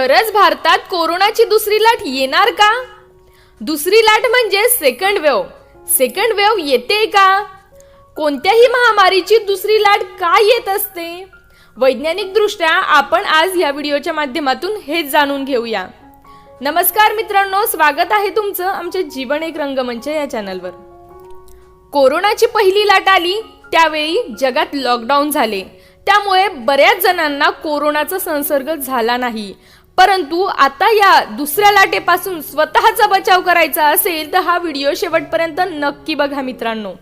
खरंच भारतात कोरोनाची दुसरी लाट येणार का? दुसरी लाट म्हणजे सेकंड वेव सेकंड वेव येते का? कोणत्याही महामारीची दुसरी लाट का येत असते? वैज्ञानिक दृष्ट्या आपण आज या व्हिडिओच्या माध्यमातून हेच जाणून घेऊया. नमस्कार मित्रांनो स्वागत आहे तुमचं आमच्या जीवन एक रंगमंच या चॅनलवर कोरोनाची पहिली लाट आली त्यावेळी जगात लॉकडाऊन झाले. त्यामुळे बऱ्याच जणांना कोरोनाचा संसर्ग झाला नाही. परंतु आता या दुसऱ्या लाटेपासून स्वतःचा बचाव करायचा असेल तर हा व्हिडिओ शेवटपर्यंत नक्की बघा मित्रांनो.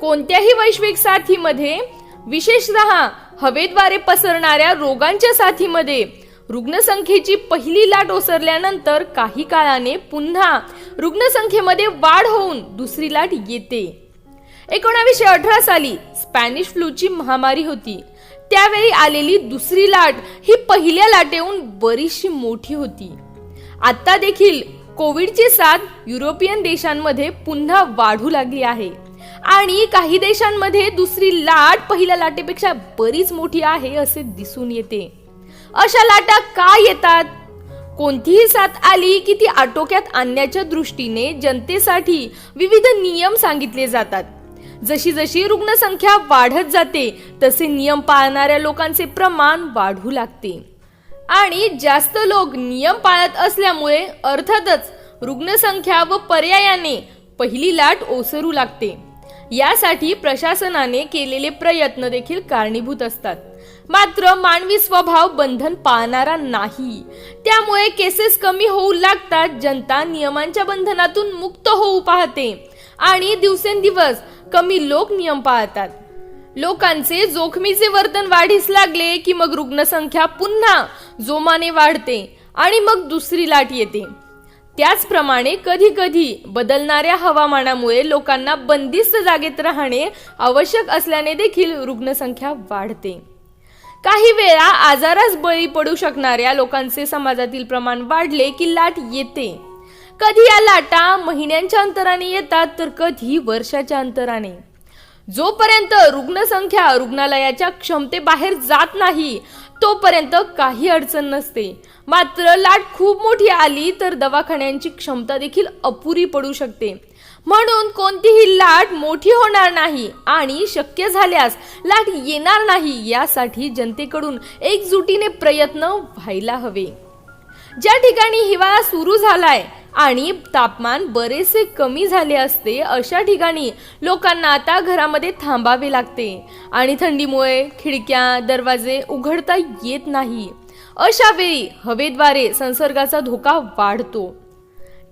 कोणत्याही वैश्विक साथीमध्ये विशेषतः हवेद्वारे पसरणाऱ्या रोगांच्या साथीमध्ये रुग्णसंख्येची पहिली लाट ओसरल्यानंतर काही काळाने पुन्हा रुग्णसंख्येमध्ये वाढ होऊन दुसरी लाट येते. एकोणावीसशे अठरा साली स्पॅनिश फ्लूची महामारी होती. त्यावेळी आलेली दुसरी लाट ही पहिल्या लाटेहून बरीचशी मोठी होती. आता देखील कोविडची साथ युरोपियन देशांमध्ये पुन्हा वाढू लागली आहे. आणि काही देशांमध्ये दुसरी लाट पहिल्या लाटेपेक्षा बरीच मोठी आहे असे दिसून येते. अशा लाटा का येतात? कोणतीही साथ आली की ती आटोक्यात आणण्याच्या दृष्टीने जनतेसाठी विविध नियम सांगितले जातात. जशी जशी रुग्णसंख्या वाढत जाते तसे नियम पाळणाऱ्या लोकांचे प्रमाण वाढू लागते. आणि जास्त लोक नियम पाळत असल्यामुळे अर्थातच रुग्णसंख्या व पर्यायाने पहिली लाट ओसरू लागते. यासाठी प्रशासनाने केलेले प्रयत्न देखील कारणीभूत असतात. मात्र मानवी स्वभाव बंधन पाळणारा नाही. त्यामुळे केसेस कमी होऊ लागतात जनता नियमांच्या बंधनातून मुक्त होऊ पाहते. आणि दिवसेंदिवस कमी लोक नियम पाळतात. लोकांचे जोखमीचे वर्तन वाढीस लागले की मग रुग्णसंख्या पुन्हा जोमाने वाढते आणि मग दुसरी लाट येते. त्याचप्रमाणे कधी कधी बदलणाऱ्या हवामानामुळे लोकांना बंदिस्त जागेत राहणे आवश्यक असल्याने देखील रुग्णसंख्या वाढते. काही वेळा आजारास बळी पडू शकणाऱ्या लोकांचे समाजातील प्रमाण वाढले की लाट येते. कधी या लाटा महिन्यांच्या अंतराने येतात तर कधी वर्षाच्या अंतराने. जोपर्यंत रुग्णसंख्या रुग्णालयाच्या क्षमतेबाहेर जात नाही तोपर्यंत काही अडचण नसते. मात्र लाट खूप मोठी आली तर दवाखान्यांची क्षमता देखील अपुरी पडू शकते. म्हणून कोणतीही लाट मोठी होणार नाही आणि शक्य झाल्यास लाट येणार नाही यासाठी जनतेकडून एकजुटीने प्रयत्न व्हायला हवे. ज्या ठिकाणी हिवाळा सुरू झालाय आणि तापमान बरेचसे कमी झाले असते अशा ठिकाणी लोकांना आता घरामध्ये थांबावे लागते. आणि थंडीमुळे खिडक्या दरवाजे उघडता येत नाही. अशा वेळी हवेद्वारे संसर्गाचा धोका वाढतो.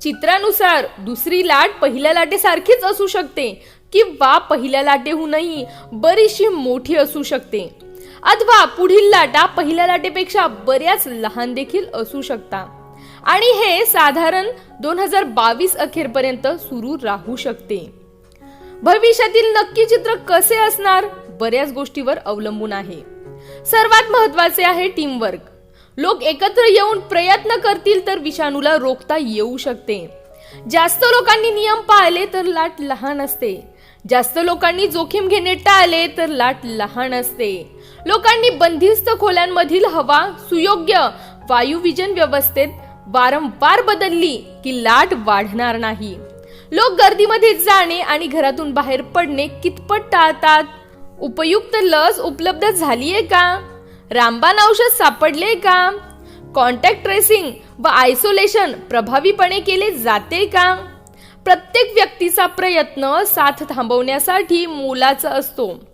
चित्रानुसार दुसरी लाट पहिल्या लाटेसारखीच असू शकते किंवा पहिल्या लाटेहूनही बरीचशी मोठी असू शकते. अथवा पुढील लाटा पहिल्या लाटेपेक्षा बऱ्याच लहान देखील असू शकतात आणि हे साधारण दोन हजार बावीस अखेरपर्यंत सुरू राहू शकते. भविष्यातील नक्की चित्र कसे असणार? बऱ्याच गोष्टीवर अवलंबून आहे. सर्वात महत्त्वाचे आहे टीमवर्क लोक एकत्र येऊन प्रयत्न करतील तर विषाणूला रोखता येऊ शकते. जास्त लोकांनी नियम पाळले तर लाट लहान असते. जास्त लोकांनी जोखीम घेणे टाळले तर लाट लहान असते. लोकांनी बंदिस्त खोल्यांमधील हवा सुयोग्य वायुविजन व्यवस्थेत वारंवार बदलली की लाट वाढणार नाही. लोक गर्दीमध्ये जाणे आणि घरातून बाहेर पडणे कितपत टाळतात? उपयुक्त लस उपलब्ध झालीये का? रामबाण औषध सापडले का? कॉन्टॅक्ट ट्रेसिंग व आयसोलेशन प्रभावीपणे केले जाते का? प्रत्येक व्यक्तीचा प्रयत्न साथ थांबवण्यासाठी मोलाचा असतो.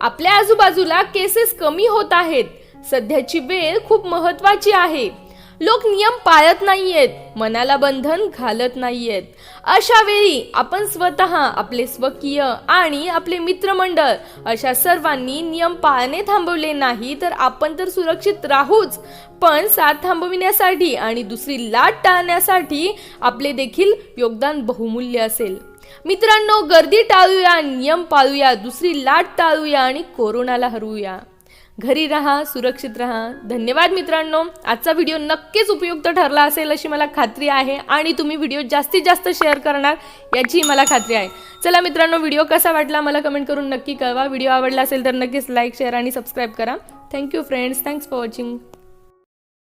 आपल्या आजूबाजूला केसेस कमी होत आहेत. सध्याची वेळ खूप महत्वाची आहे. लोक नियम पाळत नाहीयेत मनाला बंधन घालत नाहीयेत. अशा वेळी आपण स्वतः आपले स्वकीय आणि आपले मित्रमंडळ अशा सर्वांनी नियम पाळणे थांबवले नाही तर आपण तर सुरक्षित राहूच पण साथ थांबविण्यासाठी आणि दुसरी लाट टाळण्यासाठी आपले देखील योगदान बहुमूल्य असेल. मित्रांनो गर्दी टाळूया नियम पाळूया दुसरी लाट टाळूया आणि कोरोनाला हरवूया. घरी राहा सुरक्षित राहा. धन्यवाद मित्रांनो. आजचा व्हिडिओ नक्कीच उपयुक्त ठरला असेल अशी मला खात्री आहे आणि तुम्ही व्हिडिओ जास्तीत जास्त शेअर करणार याची मला खात्री आहे. चला मित्रांनो व्हिडिओ कसा वाटला मला कमेंट करून नक्की कळवा. व्हिडिओ आवडला असेल तर नक्कीच लाईक शेअर आणि सबस्क्राईब करा. Thank you friends thanks for watching